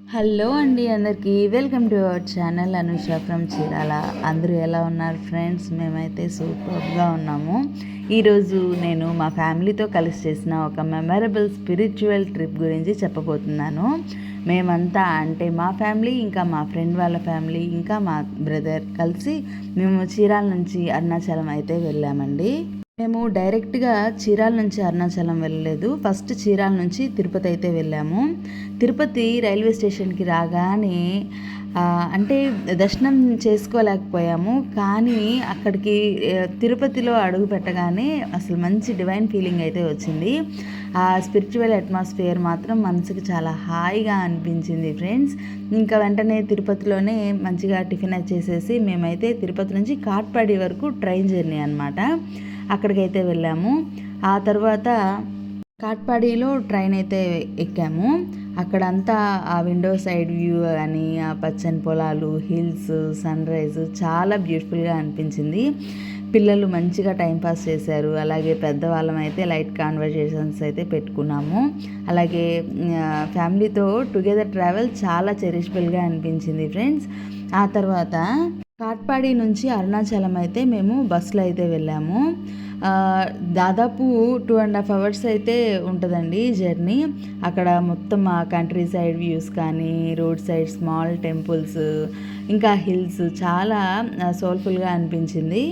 Hello అండి అందరికీ. Welcome to our channel Anusha from Chirala. అందరూ ఎలా ఉన్నారు ఫ్రెండ్స్? మేమైతే సూపర్గా ఉన్నాము. ఈరోజు నేను మా ఫ్యామిలీతో కలిసి చేసిన ఒక మెమరబుల్ స్పిరిచువల్ ట్రిప్ గురించి చెప్పబోతున్నాను. మేమంతా అంటే మా ఫ్యామిలీ ఇంకా మా ఫ్రెండ్ వాళ్ళ ఫ్యామిలీ ఇంకా మా బ్రదర్ కలిసి మేము చీరాల నుంచి అరుణాచలం అయితే వెళ్ళామండి. మేము డైరెక్ట్గా చీరాల నుంచి అరుణాచలం వెళ్ళలేదు. ఫస్ట్ చీరాల నుంచి తిరుపతి అయితే వెళ్ళాము. తిరుపతి రైల్వే స్టేషన్కి రాగానే అంటే దర్శనం చేసుకోలేకపోయాము. కానీ అక్కడికి తిరుపతిలో అడుగు పెట్టగానే అసలు మంచి డివైన్ ఫీలింగ్ అయితే వచ్చింది. ఆ స్పిరిచువల్ అట్మాస్ఫియర్ మాత్రం మనసుకు చాలా హాయిగా అనిపించింది ఫ్రెండ్స్. ఇంకా వెంటనే తిరుపతిలోనే మంచిగా టిఫిన్ చేసేసి మేమైతే తిరుపతి నుంచి కాట్పాడి వరకు ట్రైన్ జర్నీ అనమాట అక్కడికైతే వెళ్ళాము. ఆ తర్వాత కాట్పాడిలో ట్రైన్ అయితే ఎక్కాము. అక్కడంతా ఆ విండో సైడ్ వ్యూ అని ఆ పచ్చని పొలాలు హిల్స్ సన్ రైజ్ చాలా బ్యూటిఫుల్గా అనిపించింది. పిల్లలు మంచిగా టైంపాస్ చేశారు. అలాగే పెద్దవాళ్ళం అయితే లైట్ కాన్వర్జేషన్స్ అయితే పెట్టుకున్నాము. అలాగే ఫ్యామిలీతో టుగెదర్ ట్రావెల్ చాలా చెరిషబుల్గా అనిపించింది ఫ్రెండ్స్. ఆ తర్వాత కాట్పాడి నుంచి అరుణాచలం అయితే మేము బస్సులో అయితే వెళ్ళాము. దాదాపు టూ అండ్ హాఫ్ అవర్స్ అయితే ఉంటుందండి జర్నీ. అక్కడ మొత్తం ఆ కంట్రీ సైడ్ వ్యూస్ కానీ రోడ్ సైడ్ స్మాల్ టెంపుల్స్ ఇంకా హిల్స్ చాలా సోల్ఫుల్గా అనిపించింది.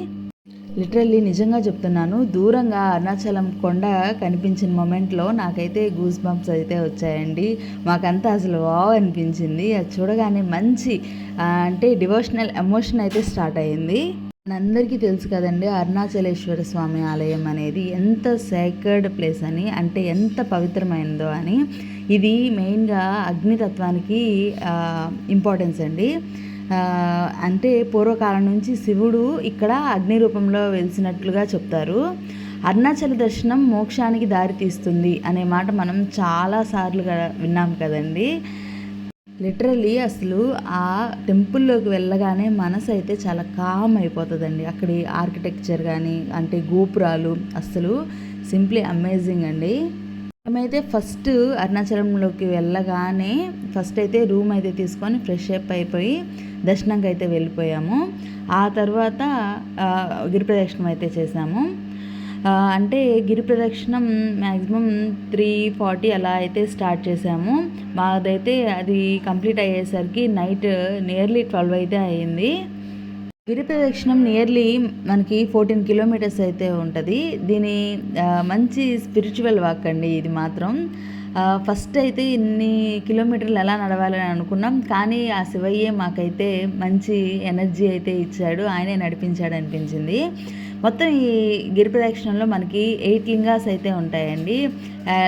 లిటరల్లీ నిజంగా చెప్తున్నాను దూరంగా అరుణాచలం కొండ కనిపించిన మొమెంట్లో నాకైతే గూస్ బంప్స్ అయితే వచ్చాయండి. మాకంతా అసలు వావ్ అనిపించింది. అది చూడగానే మంచి అంటే డివోషనల్ ఎమోషన్ అయితే స్టార్ట్ అయ్యింది. మనందరికీ తెలుసు కదండి అరుణాచలేశ్వర స్వామి ఆలయం అనేది ఎంత సేకర్డ్ ప్లేస్ అని అంటే ఎంత పవిత్రమైనదో అని. ఇది మెయిన్గా అగ్నితత్వానికి ఇంపార్టెన్స్ అండి. అంటే పూర్వకాలం నుంచి శివుడు ఇక్కడ అగ్ని రూపంలో వెలిసినట్లుగా చెప్తారు. అరుణాచల దర్శనం మోక్షానికి దారి తీస్తుంది అనే మాట మనం చాలాసార్లు విన్నాం కదండి. లిటరలీ అసలు ఆ టెంపుల్లోకి వెళ్ళగానే మనసు అయితే చాలా కామ్ అయిపోతుందండి. అక్కడి ఆర్కిటెక్చర్ కానీ అంటే గోపురాలు అసలు సింప్లీ అమేజింగ్ అండి. మేమైతే ఫస్ట్ అరుణాచలంలోకి వెళ్ళగానే ఫస్ట్ అయితే రూమ్ అయితే తీసుకొని ఫ్రెష్ అప్ అయిపోయి దర్శనంకి అయితే వెళ్ళిపోయాము. ఆ తర్వాత గిరి ప్రదక్షిణం అయితే చేసాము. అంటే గిరి ప్రదక్షిణం మ్యాక్సిమం త్రీ ఫార్టీ అలా అయితే స్టార్ట్ చేసాము మాదైతే అది కంప్లీట్ అయ్యేసరికి నైట్ నియర్లీ ట్వెల్వ్ అయితే అయింది గిరి ప్రదక్షిణం నియర్లీ మనకి ఫోర్టీన్ కిలోమీటర్స్ అయితే ఉంటుంది. దీని మంచి స్పిరిచువల్ వాక్ అండి ఇది మాత్రం. ఫస్ట్ అయితే ఇన్ని కిలోమీటర్లు ఎలా నడవాలని అనుకున్నాం. కానీ ఆ శివయ్యే మాకైతే మంచి ఎనర్జీ అయితే ఇచ్చాడు. ఆయనే నడిపించాడు అనిపించింది. మొత్తం ఈ గిరిప్రదక్షిణంలో మనకి ఎయిట్ లింగాస్ అయితే ఉంటాయండి.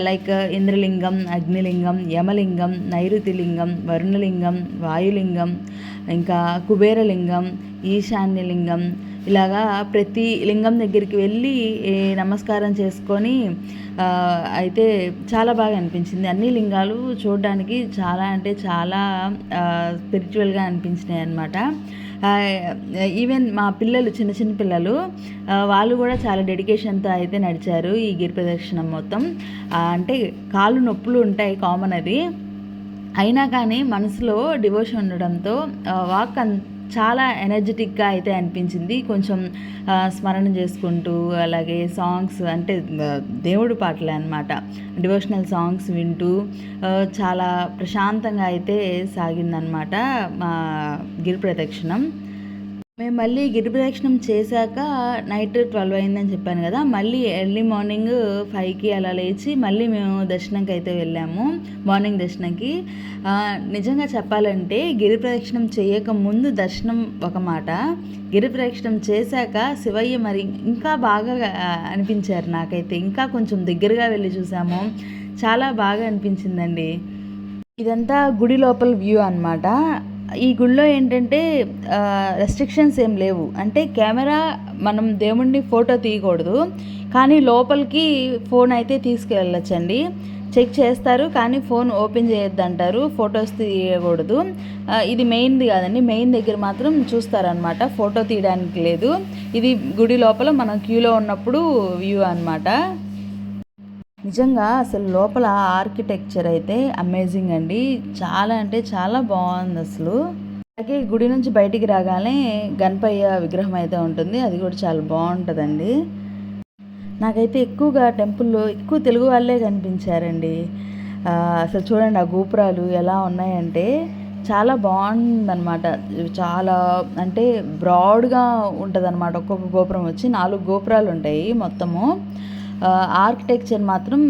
లైక్ ఇంద్రలింగం అగ్నిలింగం యమలింగం నైరుతి లింగం వరుణలింగం వాయులింగం ఇంకా కుబేరలింగం ఈశాన్యలింగం. ఇలాగా ప్రతి లింగం దగ్గరికి వెళ్ళి నమస్కారం చేసుకొని అయితే చాలా బాగా అనిపించింది. అన్ని లింగాలు చూడడానికి చాలా అంటే చాలా స్పిరిచువల్గా అనిపించినాయి అనమాట ఈవెన్ మా పిల్లలు చిన్న చిన్న పిల్లలు వాళ్ళు కూడా చాలా డెడికేషన్తో అయితే నడిచారు ఈ గిరి ప్రదక్షిణం మొత్తం. అంటే కాళ్ళు నొప్పులు ఉంటాయి కామన్ అది. అయినా కానీ మనసులో డివోషన్ ఉండడంతో వాక్ చాలా ఎనర్జెటిక్గా అయితే అనిపించింది. కొంచెం స్మరణ చేసుకుంటూ అలాగే సాంగ్స్ అంటే దేవుడు పాటలే అనమాట డివోషనల్ సాంగ్స్ వింటూ చాలా ప్రశాంతంగా అయితే సాగిందనమాట మా గిరి ప్రదక్షిణం. మేము మళ్ళీ గిరి ప్రదక్షిణం చేశాక నైట్ ట్వెల్వ్ అయిందని చెప్పాను కదా మళ్ళీ ఎర్లీ మార్నింగ్ ఫైవ్కి అలా లేచి మళ్ళీ మేము దర్శనంకి అయితే వెళ్ళాము మార్నింగ్ దర్శనంకి. నిజంగా చెప్పాలంటే గిరి ప్రదక్షిణం చేయక ముందు దర్శనం ఒక మాట. గిరి ప్రదక్షిణం చేశాక శివయ్య మరి ఇంకా బాగా అనిపించారు నాకైతే. ఇంకా కొంచెం దగ్గరగా వెళ్ళి చూసాము. చాలా బాగా అనిపించిందండి. ఇదంతా గుడి లోపల వ్యూ అనమాట ఈ గుళ్ళో ఏంటంటే రెస్ట్రిక్షన్స్ ఏం లేవు. అంటే కెమెరా మనం దేవుణ్ణి ఫోటో తీయకూడదు. కానీ లోపలికి ఫోన్ అయితే తీసుకెళ్ళచ్చండి. చెక్ చేస్తారు కానీ ఫోన్ ఓపెన్ చేయొద్దు అంటారు ఫొటోస్ తీయకూడదు. ఇది మెయిన్ది కాదండి. మెయిన్ దగ్గర మాత్రం చూస్తారనమాట. ఫోటో తీయడానికి లేదు. ఇది గుడి లోపల మనం క్యూలో ఉన్నప్పుడు వ్యూ అనమాట నిజంగా అసలు లోపల ఆర్కిటెక్చర్ అయితే అమేజింగ్ అండి. చాలా అంటే చాలా బాగుంది అసలు. అలాగే గుడి నుంచి బయటికి రాగానే గణపయ్య విగ్రహం అయితే ఉంటుంది. అది కూడా చాలా బాగుంటుందండి. నాకైతే ఎక్కువగా టెంపుల్లో ఎక్కువ తెలుగు వాళ్ళే కనిపించారండి. అసలు చూడండి ఆ గోపురాలు ఎలా ఉన్నాయంటే చాలా బాగుందన్నమాట. చాలా అంటే బ్రాడ్గా ఉంటుంది అనమాట ఒక్కొక్క గోపురం వచ్చి నాలుగు గోపురాలు ఉంటాయి మొత్తము. ఆర్కిటెక్చర్ మాత్రం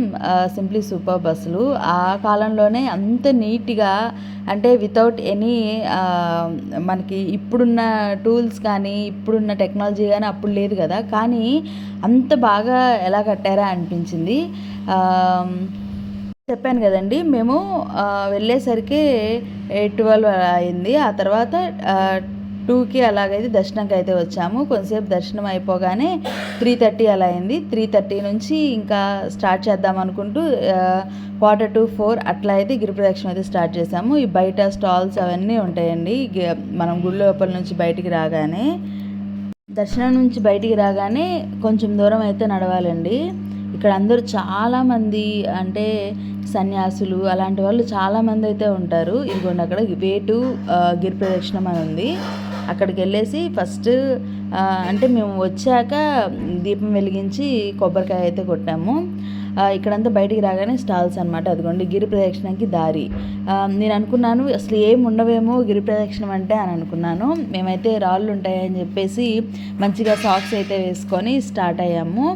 సింప్లీ సూపర్ బస్సులు ఆ కాలంలోనే అంత నీట్గా అంటే వితౌట్ ఎనీ మనకి ఇప్పుడున్న టూల్స్ కానీ ఇప్పుడున్న టెక్నాలజీ కానీ అప్పుడు లేదు కదా. కానీ అంత బాగా ఎలా కట్టారా అనిపించింది. చెప్పాను కదండి మేము వెళ్ళేసరికి ట్వెల్వ్ అయింది. ఆ తర్వాత టూకి అలాగైతే దర్శనంకి అయితే వచ్చాము. కొంతసేపు దర్శనం అయిపోగానే త్రీ థర్టీ అలా అయింది. త్రీ థర్టీ నుంచి ఇంకా స్టార్ట్ చేద్దాం అనుకుంటూ క్వార్టర్ టు ఫోర్ అట్లా అయితే గిరిప్రదక్షిణ అయితే స్టార్ట్ చేసాము. ఈ బయట స్టాల్స్ అవన్నీ ఉంటాయండి. మనం గుడి లోపల నుంచి బయటికి రాగానే దర్శనం నుంచి బయటికి రాగానే కొంచెం దూరం అయితే నడవాలండి. ఇక్కడ అందరూ చాలామంది అంటే సన్యాసులు అలాంటి వాళ్ళు చాలామంది అయితే ఉంటారు. ఇదిగోండి అక్కడ వేటు ఆ, గిరి ప్రదక్షిణం అని ఉంది. అక్కడికి వెళ్ళేసి ఫస్ట్ అంటే మేము వచ్చాక దీపం వెలిగించి కొబ్బరికాయ అయితే కొట్టాము. ఇక్కడంతా బయటికి రాగానే స్టాల్స్ అనమాట అదిగోండి గిరి ప్రదక్షిణకి దారి. నేను అనుకున్నాను అసలు ఏం ఉండవేమో గిరి ప్రదక్షిణం అంటే అని అనుకున్నాను. మేమైతే రాళ్ళు ఉంటాయని చెప్పేసి మంచిగా సాక్స్ అయితే వేసుకొని స్టార్ట్ అయ్యాము.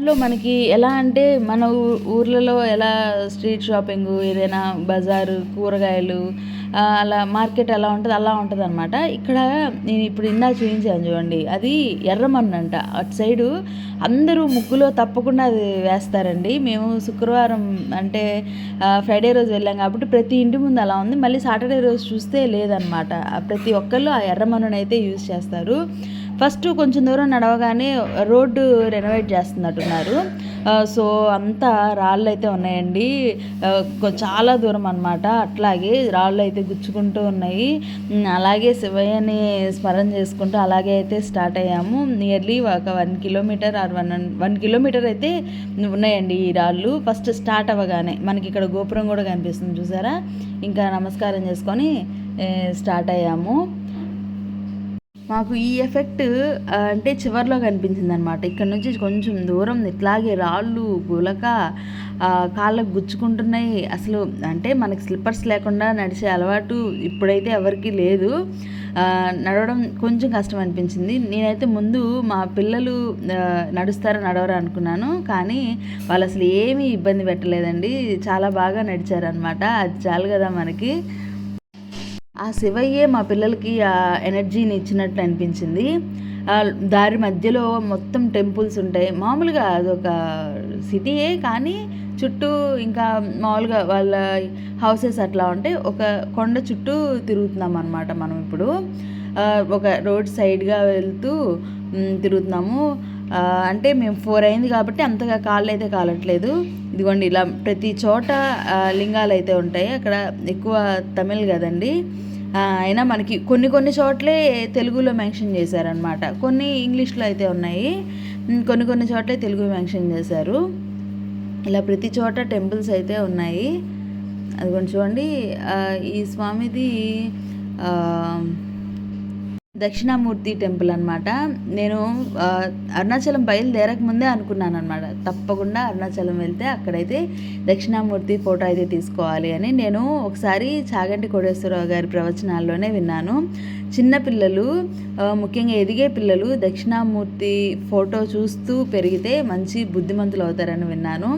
లో మనకి ఎలా అంటే మన ఊ- ఊర్లలో ఎలా స్ట్రీట్ షాపింగ్ ఏదైనా బజారు కూరగాయలు అలా మార్కెట్ ఎలా ఉంటుంది అలా ఉంటుంది అనమాట ఇక్కడ నేను ఇప్పుడు ఇందా చూపించాను చూడండి అది ఎర్రమన్నంట అంట. అటు సైడు అందరూ ముగ్గులో తప్పకుండా అది వేస్తారండి. మేము శుక్రవారం అంటే ఫ్రైడే రోజు వెళ్ళాం కాబట్టి ప్రతి ఇంటి ముందు అలా ఉంది. మళ్ళీ సాటర్డే రోజు చూస్తే లేదనమాట ప్రతి ఒక్కళ్ళు ఆ ఎర్రమన్నుని అయితే యూజ్ చేస్తారు. ఫస్ట్ కొంచెం దూరం నడవగానే రోడ్డు రెనోవేట్ చేస్తున్నట్టున్నారు. సో అంతా రాళ్ళు అయితే ఉన్నాయండి చాలా దూరం అనమాట అట్లాగే రాళ్ళు అయితే గుచ్చుకుంటూ ఉన్నాయి. అలాగే శివయ్యని స్మరణ చేసుకుంటూ అలాగే అయితే స్టార్ట్ అయ్యాము. నియర్లీ ఒక one kilometre or one one kilometre అయితే ఉన్నాయండి ఈ రాళ్ళు. ఫస్ట్ స్టార్ట్ అవ్వగానే మనకి ఇక్కడ గోపురం కూడా కనిపిస్తుంది చూసారా? ఇంకా నమస్కారం చేసుకొని స్టార్ట్ అయ్యాము. మాకు ఈ ఎఫెక్ట్ అంటే చివర్లో కనిపించింది అనమాట ఇక్కడ నుంచి కొంచెం దూరం ఇట్లాగే రాళ్ళు గులక కాళ్ళకు గుచ్చుకుంటున్నాయి. అసలు అంటే మనకి స్లిప్పర్స్ లేకుండా నడిచే అలవాటు ఇప్పుడైతే ఎవరికీ లేదు. నడవడం కొంచెం కష్టం అనిపించింది. నేనైతే ముందు మా పిల్లలు నడుస్తారో నడవరు నడవరా అనుకున్నాను. కానీ వాళ్ళు అసలు ఏమీ ఇబ్బంది పెట్టలేదండి. చాలా బాగా నడిచారనమాట అది చాలు కదా మనకి. ఆ శివయ్యే మా పిల్లలకి ఆ ఎనర్జీని ఇచ్చినట్లు అనిపించింది. దారి మధ్యలో మొత్తం టెంపుల్స్ ఉంటాయి. మామూలుగా అదొక సిటీయే కానీ చుట్టూ ఇంకా మామూలుగా వాళ్ళ హౌసెస్ అట్లా ఉంటాయి. ఒక కొండ చుట్టూ తిరుగుతున్నాం అనమాట మనం ఇప్పుడు. ఒక రోడ్ సైడ్గా వెళ్తూ తిరుగుతున్నాము. అంటే మేము ఫోర్ అయింది కాబట్టి అంతగా కాళ్ళు అయితే కాలట్లేదు. ఇదిగోండి ఇలా ప్రతి చోట లింగాలు అయితే ఉంటాయి. అక్కడ ఎక్కువ తమిళ్ కదండి. అయినా మనకి కొన్ని కొన్ని చోట్లే తెలుగులో మెన్షన్ చేశారనమాట కొన్ని ఇంగ్లీష్లో అయితే ఉన్నాయి. కొన్ని కొన్ని చోట్లే తెలుగు మెన్షన్ చేశారు. ఇలా ప్రతి చోట టెంపుల్స్ అయితే ఉన్నాయి. అది కొంచెం చూడండి ఈ స్వామిది దక్షిణామూర్తి టెంపుల్ అనమాట నేను అరుణాచలం బయలుదేరక ముందే అనుకున్నాను అనమాట తప్పకుండా అరుణాచలం వెళ్తే అక్కడైతే దక్షిణామూర్తి ఫోటో అయితే తీసుకోవాలి అని నేను ఒకసారి చాగంటి కోటేశ్వరరావు గారి ప్రవచనాల్లోనే విన్నాను. చిన్నపిల్లలు ముఖ్యంగా ఎదిగే పిల్లలు దక్షిణామూర్తి ఫోటో చూస్తూ పెరిగితే మంచి బుద్ధిమంతులు అవుతారని విన్నాను.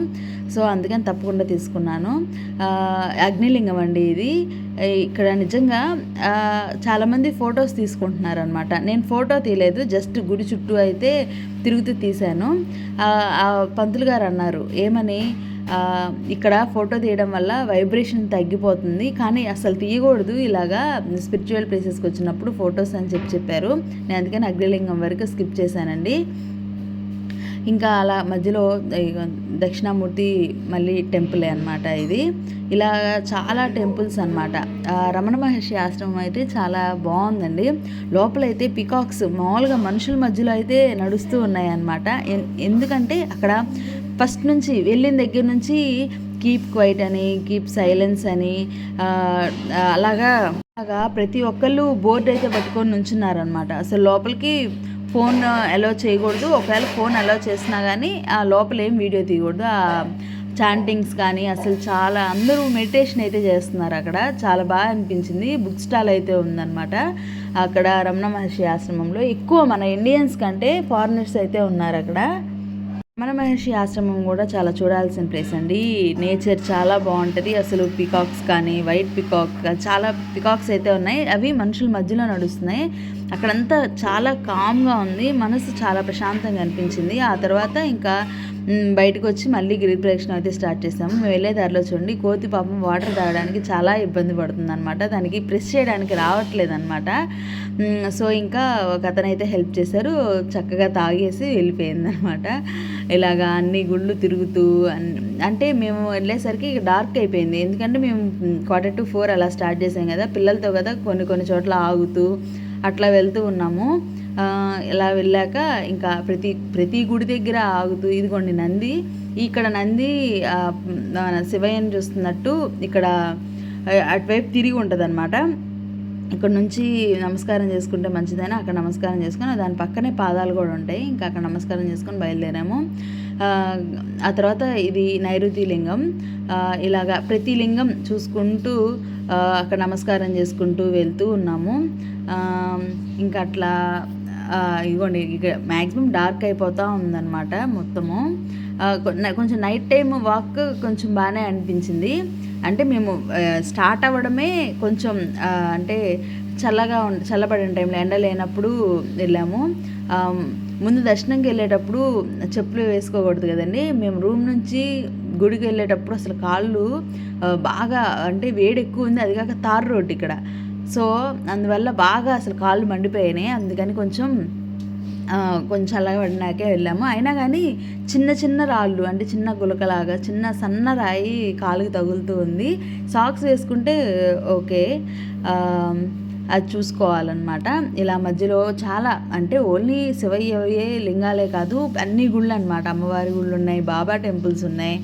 సో అందుకని తప్పకుండా తీసుకున్నాను. అగ్నిలింగం అండి ఇది. ఇక్కడ నిజంగా చాలామంది ఫొటోస్ తీసుకుంటున్నారు అనమాట నేను ఫోటో తీయలేదు జస్ట్ గుడి చుట్టూ అయితే తిరుగుతూ తీశాను. ఆ, పంతులు గారు అన్నారు ఏమని? ఇక్కడ ఫోటో తీయడం వల్ల వైబ్రేషన్ తగ్గిపోతుంది. కానీ అసలు తీయకూడదు. ఇలాగా స్పిరిచువల్ ప్లేసెస్కి వచ్చినప్పుడు ఫొటోస్ అని చెప్పి చెప్పారు. నేను అందుకని అగ్నిలింగం వరకు స్కిప్ చేశానండి. ఇంకా అలా మధ్యలో దక్షిణామూర్తి మళ్ళీ టెంపులే అనమాట ఇది. ఇలా చాలా టెంపుల్స్ అనమాట రమణ మహర్షి ఆశ్రమం అయితే చాలా బాగుందండి. లోపలైతే పికాక్స్ మామూలుగా మనుషుల మధ్యలో అయితే నడుస్తూ ఉన్నాయన్నమాట ఎందుకంటే అక్కడ ఫస్ట్ నుంచి వెళ్ళిన దగ్గర నుంచి కీప్ క్వైట్ అని కీప్ సైలెన్స్ అని అలాగా అలాగా ప్రతి ఒక్కళ్ళు బోర్డు అయితే పట్టుకొని నుంచున్నారనమాట అసలు లోపలికి ఫోన్ అలో చేయకూడదు. ఒకవేళ ఫోన్ అలో చేసినా కానీ ఆ లోపల ఏం వీడియో తీయకూడదు. ఆ చాంటింగ్స్ కానీ అసలు చాలా అందరూ మెడిటేషన్ అయితే చేస్తున్నారు అక్కడ. చాలా బాగా అనిపించింది. బుక్ స్టాల్ అయితే ఉందన్నమాట. అక్కడ రమణ మహర్షి ఆశ్రమంలో ఎక్కువ మన ఇండియన్స్ కంటే ఫారినర్స్ అయితే ఉన్నారు అక్కడ. మన మహర్షి ఆశ్రమం కూడా చాలా చూడాల్సిన ప్లేస్ అండి. నేచర్ చాలా బాగుంటుంది. అసలు పికాక్స్ కానీ వైట్ పికాక్ చాలా పికాక్స్ అయితే ఉన్నాయి. అవి మనుషుల మధ్యలో నడుస్తున్నాయి. అక్కడంతా చాలా కామ్గా ఉంది. మనసు చాలా ప్రశాంతంగా అనిపించింది. ఆ తర్వాత ఇంకా బయటకు వచ్చి మళ్ళీ గిరి ప్రదక్షిణ అయితే స్టార్ట్ చేసాము. మేము వెళ్ళే దారిలో చూడండి కోతి పాపం వాటర్ తాగడానికి చాలా ఇబ్బంది పడుతుంది అనమాట దానికి ప్రెస్ చేయడానికి రావట్లేదు అనమాట సో ఇంకా ఒక అతనైతే హెల్ప్ చేశారు. చక్కగా తాగేసి వెళ్ళిపోయింది అనమాట ఇలాగా అన్ని గుళ్ళు తిరుగుతూ అంటే మేము వెళ్ళేసరికి డార్క్ అయిపోయింది. ఎందుకంటే మేము క్వార్టర్ టు ఫోర్ అలా స్టార్ట్ చేసాం కదా పిల్లలతో కదా కొన్ని కొన్ని చోట్ల ఆగుతూ అట్లా వెళ్తూ ఉన్నాము. ఇలా వెళ్ళాక ఇంకా ప్రతి ప్రతి గుడి దగ్గర ఆగుతూ ఇదిగోండి నంది ఇక్కడ నంది శివయ్యని చూస్తున్నట్టు ఇక్కడ అటువైపు తిరిగి ఉంటుంది ఇక్కడ నుంచి నమస్కారం చేసుకుంటే మంచిదని అక్కడ నమస్కారం చేసుకుని దాని పక్కనే పాదాలు కూడా ఉంటాయి. ఇంకా అక్కడ నమస్కారం చేసుకొని బయలుదేరాము. ఆ, తర్వాత ఇది నైరుతి లింగం. ఇలాగా ప్రతి లింగం చూసుకుంటూ అక్కడ నమస్కారం చేసుకుంటూ వెళ్తూ ఉన్నాము. ఇంకా అట్లా ఆ, ఇదిగోండి ఇక మ్యాక్సిమం డార్క్ అయిపోతూ ఉందన్నమాట మొత్తము. కొంచెం నైట్ టైం వాక్ కొంచెం బాగానే అనిపించింది. అంటే మేము స్టార్ట్ అవ్వడమే కొంచెం అంటే చల్లగా ఉండ చల్లబడిన టైంలో ఎండ లేనప్పుడు వెళ్ళాము. ముందు దర్శనంకి వెళ్ళేటప్పుడు చెప్పులు వేసుకోకూడదు కదండి. మేము రూమ్ నుంచి గుడికి వెళ్ళేటప్పుడు అసలు కాళ్ళు బాగా అంటే వేడి ఎక్కువ ఉంది. అది కాక తారు రోడ్డు ఇక్కడ. సో అందువల్ల బాగా అసలు కాళ్ళు మండిపోయినాయి. అందుకని కొంచెం కొంచెం అలా పడినాకే వెళ్ళాము. అయినా కానీ చిన్న చిన్న రాళ్ళు అంటే చిన్న గులకలాగా చిన్న సన్న రాయి కాలుకి తగులుతూ ఉంది. సాక్స్ వేసుకుంటే ఓకే. అది చూసుకోవాలన్నమాట. ఇలా మధ్యలో చాలా అంటే ఓన్లీ శివయ్యవే లింగాలే కాదు అన్ని గుళ్ళు అనమాట అమ్మవారి గుళ్ళు ఉన్నాయి బాబా టెంపుల్స్ ఉన్నాయి.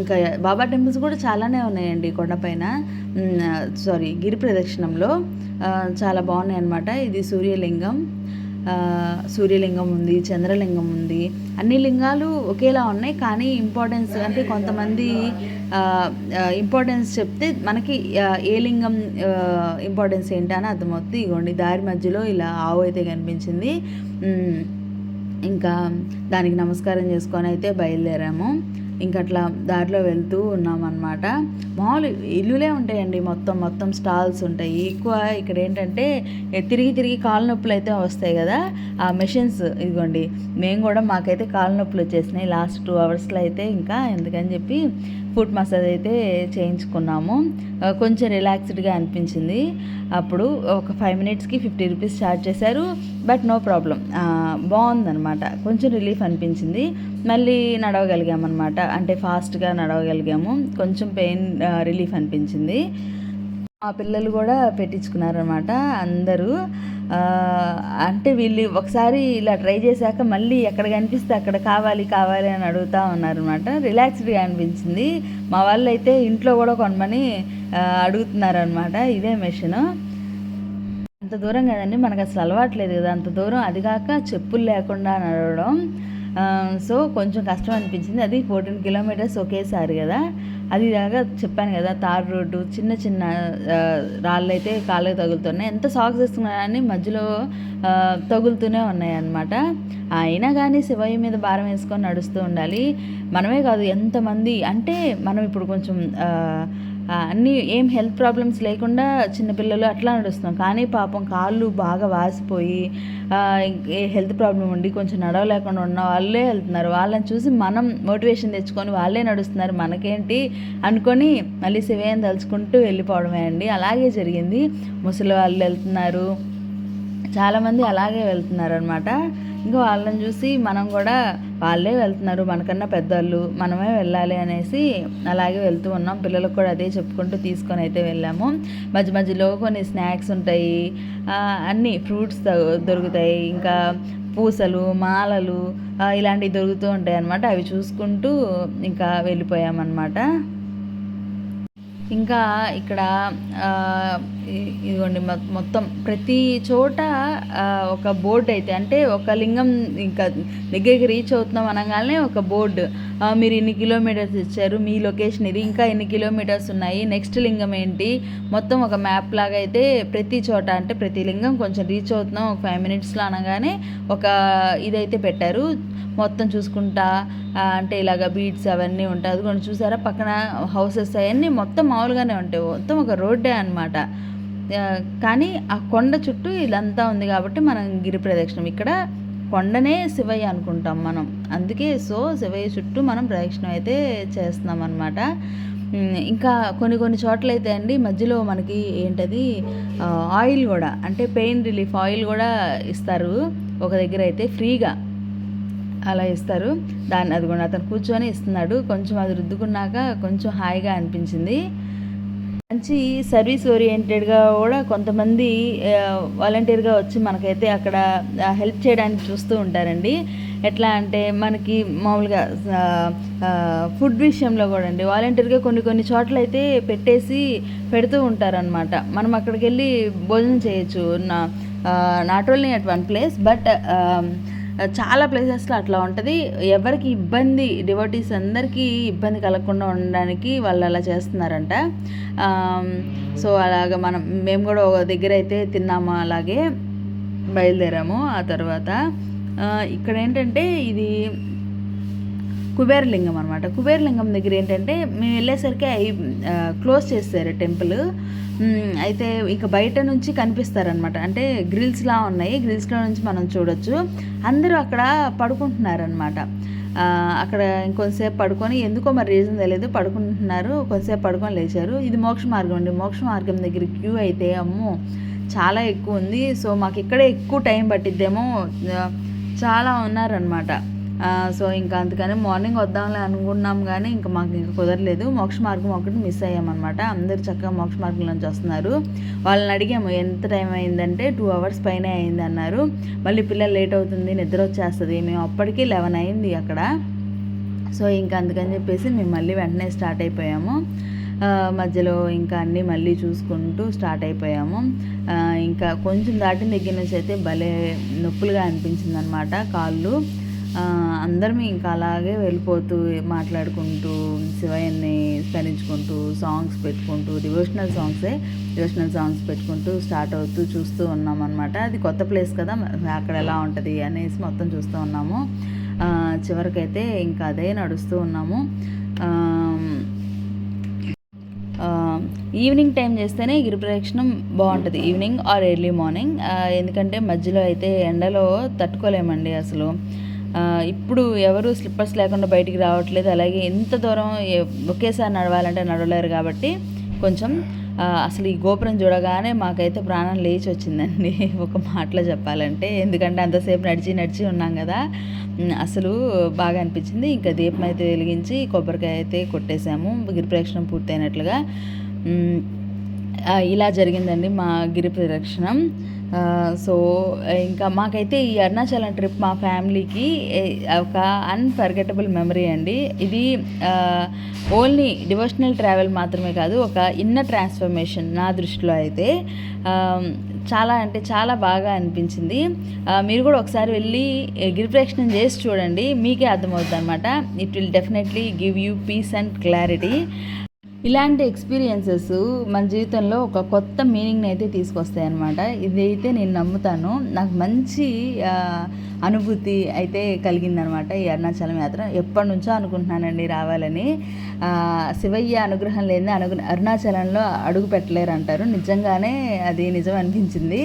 ఇంకా బాబా టెంపుల్స్ కూడా చాలానే ఉన్నాయండి కొండపైన సారీ గిరి ప్రదక్షిణంలో. చాలా బాగున్నాయి అనమాట ఇది సూర్యలింగం. సూర్యలింగం ఉంది చంద్రలింగం ఉంది. అన్ని లింగాలు ఒకేలా ఉన్నాయి కానీ ఇంపార్టెన్స్ అంటే కొంతమంది ఇంపార్టెన్స్ చెప్తే మనకి ఏ లింగం ఇంపార్టెన్స్ ఏంటని అర్థమవుతుంది. ఇగోండి దారి మధ్యలో ఇలా ఆవు అయితే కనిపించింది. ఇంకా దానికి నమస్కారం చేసుకొని అయితే బయలుదేరాము. ఇంకా అట్లా దారిలో వెళ్తూ ఉన్నామన్నమాట. మామూలు ఇల్లులే ఉంటాయండి మొత్తం మొత్తం స్టాల్స్ ఉంటాయి. ఎక్కువ ఇక్కడ ఏంటంటే తిరిగి తిరిగి కాళ్ళ నొప్పులు అయితే వస్తాయి కదా ఆ మెషిన్స్ ఇదిగోండి. మేము కూడా మాకైతే కాళ్ళ నొప్పులు వచ్చేసినాయి లాస్ట్ టూ అవర్స్లో అయితే ఇంకా ఎందుకని చెప్పి ఫుట్ మసాజ్ అయితే చేయించుకున్నాము. కొంచెం రిలాక్స్డ్గా అనిపించింది. అప్పుడు ఒక ఫైవ్ మినిట్స్కి ఫిఫ్టీ రూపీస్ ఛార్జ్ చేశారు. బట్ నో ప్రాబ్లం బాగుందనమాట కొంచెం రిలీఫ్ అనిపించింది. మళ్ళీ నడవగలిగామన్నమాట. అంటే ఫాస్ట్గా నడవగలిగాము. కొంచెం పెయిన్ రిలీఫ్ అనిపించింది. మా పిల్లలు కూడా పెట్టించుకున్నారనమాట అందరూ. అంటే వీళ్ళు ఒకసారి ఇలా ట్రై చేశాక మళ్ళీ ఎక్కడ కనిపిస్తే అక్కడ కావాలి కావాలి అని అడుగుతూ ఉన్నారనమాట రిలాక్స్డ్గా అనిపించింది. మా వాళ్ళు అయితే ఇంట్లో కూడా కొనమని అడుగుతున్నారనమాట ఇదే మెషిన్ అంత దూరం కదండి మనకు అసలు అలవాట్లేదు కదా. అంత దూరం అది కాక చెప్పులు లేకుండా నడవడం సో కొంచెం కష్టం అనిపించింది. అది ఫోర్టీన్ కిలోమీటర్స్ ఒకేసారి కదా. అది ఇలాగా చెప్పాను కదా తార్ రోడ్డు చిన్న చిన్న రాళ్ళైతే రాళ్ళు అయితే కాళ్ళకి తగులుతున్నాయి. ఎంత సాక్స్ వేసుకున్నా కానీ మధ్యలో తగులుతూనే ఉన్నాయి అన్నమాట అయినా కానీ శివయ్య మీద భారం వేసుకొని నడుస్తూ ఉండాలి. మనమే కాదు ఎంతమంది అంటే మనం ఇప్పుడు కొంచెం అన్నీ ఏం హెల్త్ ప్రాబ్లమ్స్ లేకుండా చిన్నపిల్లలు అట్లా నడుస్తున్నాం. కానీ పాపం కాళ్ళు బాగా వాసిపోయి హెల్త్ ప్రాబ్లం ఉండి కొంచెం నడవలేకుండా ఉన్న వాళ్ళే వెళ్తున్నారు. వాళ్ళని చూసి మనం మోటివేషన్ తెచ్చుకొని వాళ్ళే నడుస్తున్నారు. మనకేంటి అనుకొని మళ్ళీ శివయ్యని తలుచుకుంటూ వెళ్ళిపోవడమే అండి. అలాగే జరిగింది. ముసలి వాళ్ళు వెళ్తున్నారు. చాలామంది అలాగే వెళ్తున్నారు అనమాట ఇంకా వాళ్ళని చూసి మనం కూడా వాళ్ళే వెళ్తున్నారు మనకన్నా పెద్దవాళ్ళు మనమే వెళ్ళాలి అనేసి అలాగే వెళ్తూ ఉన్నాం. పిల్లలకు కూడా అదే చెప్పుకుంటూ తీసుకొని అయితే వెళ్ళాము. మధ్య మధ్యలో కొన్ని స్నాక్స్ ఉంటాయి అన్నీ ఫ్రూట్స్ దొరుకుతాయి. ఇంకా పూసలు మాలలు ఇలాంటివి దొరుకుతూ ఉంటాయి అన్నమాట అవి చూసుకుంటూ ఇంకా వెళ్ళిపోయామన్నమాట. ఇంకా ఇక్కడ ఇదిగోండి మొత్తం ప్రతి చోట ఒక బోర్డు అయితే అంటే ఒక లింగం ఇంకా దగ్గరికి రీచ్ అవుతున్నాం అనగానే ఒక బోర్డు. మీరు ఇన్ని కిలోమీటర్స్ ఇచ్చారు మీ లొకేషన్ ఇది ఇంకా ఎన్ని కిలోమీటర్స్ ఉన్నాయి నెక్స్ట్ లింగం ఏంటి? మొత్తం ఒక మ్యాప్ లాగా అయితే ప్రతి చోట అంటే ప్రతి లింగం కొంచెం రీచ్ అవుతున్నాం ఒక ఫైవ్ మినిట్స్లో అనగానే ఒక ఇదైతే పెట్టారు. మొత్తం చూసుకుంటా అంటే ఇలాగ బీట్స్ అవన్నీ ఉంటాయి. అది కూడా చూసారా? పక్కన హౌసెస్ అవన్నీ మొత్తం మామూలుగానే ఉంటాయి. మొత్తం ఒక రోడ్డే అనమాట కానీ ఆ కొండ చుట్టూ ఇదంతా ఉంది కాబట్టి మనం గిరి ప్రదక్షిణం. ఇక్కడ కొండనే శివయ్య అనుకుంటాం మనం. అందుకే సో శివయ్య చుట్టూ మనం ప్రదక్షిణం అయితే చేస్తున్నాం అనమాట ఇంకా కొన్ని కొన్ని చోట్ల అయితే అండి మధ్యలో మనకి ఏంటది? ఆయిల్ కూడా అంటే పెయిన్ రిలీఫ్ ఆయిల్ కూడా ఇస్తారు. ఒక దగ్గర అయితే ఫ్రీగా. అలా ఇస్తారు. దాన్ని అది కూడా అతను కూర్చొని ఇస్తున్నాడు. కొంచెం అది రుద్దుకున్నాక కొంచెం హాయిగా అనిపించింది. మంచి సర్వీస్ ఓరియంటెడ్గా కూడా కొంతమంది వాలంటీర్గా వచ్చి మనకైతే అక్కడ హెల్ప్ చేయడానికి చూస్తూ ఉంటారండి. ఎట్లా అంటే మనకి మామూలుగా ఫుడ్ విషయంలో కూడా అండి. వాలంటీర్గా కొన్ని కొన్ని చోట్ల అయితే పెట్టేసి పెడుతూ ఉంటారనమాట మనం అక్కడికి వెళ్ళి భోజనం చేయొచ్చు. నా not only at one place but చాలా ప్లేసెస్లో అట్లా ఉంటుంది. ఎవరికి ఇబ్బంది డివోటీస్ అందరికీ ఇబ్బంది కలగకుండా ఉండడానికి వాళ్ళు అలా చేస్తున్నారంట. సో అలాగ మనం మేము కూడా ఒక దగ్గర అయితే తిన్నాము అలాగే బయలుదేరాము ఆ తర్వాత. ఇక్కడ ఏంటంటే ఇది కుబేరలింగం అనమాట కుబేరలింగం దగ్గర ఏంటంటే మేము వెళ్ళేసరికి అవి క్లోజ్ చేస్తారు టెంపుల్. అయితే ఇక బయట నుంచి కనిపిస్తారనమాట అంటే గ్రిల్స్లా ఉన్నాయి. గ్రిల్స్లో నుంచి మనం చూడొచ్చు. అందరూ అక్కడ పడుకుంటున్నారనమాట అక్కడ ఇంకొంతసేపు పడుకొని ఎందుకో మరి రీజన్ తెలియదు. పడుకుంటున్నారు. కొంతసేపు పడుకొని లేచారు. ఇది మోక్ష మార్గం అండి. మోక్ష మార్గం దగ్గర క్యూ అయితే అమ్మో చాలా ఎక్కువ ఉంది. సో మాకు ఇక్కడే ఎక్కువ టైం పట్టిద్దేమో చాలా ఉన్నారనమాట సో ఇంకా అందుకని మార్నింగ్ వద్దాంలే అనుకున్నాం కానీ ఇంకా మాకు ఇంకా కుదరలేదు. మోక్ష మార్గం ఒకటి మిస్ అయ్యామన్నమాట. అందరు చక్కగా మోక్ష మార్గం నుంచి వస్తున్నారు. వాళ్ళని అడిగాము ఎంత టైం అయిందంటే టూ అవర్స్ పైన అయింది అన్నారు. మళ్ళీ పిల్లలు లేట్ అవుతుంది నిద్ర వచ్చేస్తుంది. మేము అప్పటికి లెవెన్ అయింది అక్కడ. సో ఇంకా అందుకని చెప్పేసి మేము మళ్ళీ వెంటనే స్టార్ట్ అయిపోయాము. మధ్యలో ఇంకా అన్నీ మళ్ళీ చూసుకుంటూ స్టార్ట్ అయిపోయాము. ఇంకా కొంచెం దాటిన దగ్గర నుంచి అయితే భలే నొప్పులుగా అనిపించింది అనమాట కాళ్ళు. అందరం ఇంకా అలాగే వెళ్ళిపోతూ మాట్లాడుకుంటూ శివయ్యని స్మరించుకుంటూ సాంగ్స్ పెట్టుకుంటూ డివోషనల్ సాంగ్సే డివోషనల్ సాంగ్స్ పెట్టుకుంటూ స్టార్ట్ అవుతూ చూస్తూ ఉన్నాం అనమాట అది కొత్త ప్లేస్ కదా అక్కడ ఎలా ఉంటుంది అనేసి మొత్తం చూస్తూ ఉన్నాము. చివరికైతే ఇంకా అదే నడుస్తూ ఉన్నాము. ఈవినింగ్ టైం చేస్తేనే గిరి ప్రదక్షిణం బాగుంటుంది. ఈవినింగ్ ఆర్ ఎర్లీ మార్నింగ్ ఎందుకంటే మధ్యలో అయితే ఎండలో తట్టుకోలేమండి అసలు. ఇప్పుడు ఎవరు స్లిప్పర్స్ లేకుండా బయటికి రావట్లేదు. అలాగే ఎంత దూరం ఒకేసారి నడవాలంటే నడవలేరు కాబట్టి కొంచెం అసలు ఈ గోపురం చూడగానే మాకైతే ప్రాణం లేచి వచ్చిందండి ఒక మాటలో చెప్పాలంటే. ఎందుకంటే అంతసేపు నడిచి నడిచి ఉన్నాం కదా. అసలు బాగా అనిపించింది. ఇంకా దీపం అయితే వెలిగించి కొబ్బరికాయ అయితే కొట్టేశాము గిరి ప్రదక్షిణం పూర్తయినట్లుగా. ఇలా జరిగిందండి మా గిరి ప్రదక్షిణం సో ఇంకా మాకైతే ఈ అరుణాచలం ట్రిప్ మా ఫ్యామిలీకి ఒక అన్ఫర్గెటబుల్ మెమరీ అండి. ఇది ఓన్లీ డివోషనల్ ట్రావెల్ మాత్రమే కాదు ఒక ఇన్న ట్రాన్స్ఫర్మేషన్ నా దృష్టిలో అయితే. చాలా అంటే చాలా బాగా అనిపించింది. మీరు కూడా ఒకసారి వెళ్ళి ఏ, చేసి చూడండి మీకే అర్థమవుతుంది అనమాట it will definitely give you peace and clarity ఇలాంటి ఎక్స్పీరియన్సెస్ మన జీవితంలో ఒక కొత్త మీనింగ్ని అయితే తీసుకొస్తాయి అనమాట ఇదైతే నేను నమ్ముతాను. నాకు మంచి అనుభూతి అయితే కలిగిందనమాట ఈ అరుణాచలం యాత్ర. ఎప్పటి నుంచో అనుకుంటున్నానండి రావాలని. శివయ్య అనుగ్రహం లేని అనుగు అరుణాచలంలో అడుగు పెట్టలేరు అంటారు నిజంగానే అది నిజం అనిపించింది.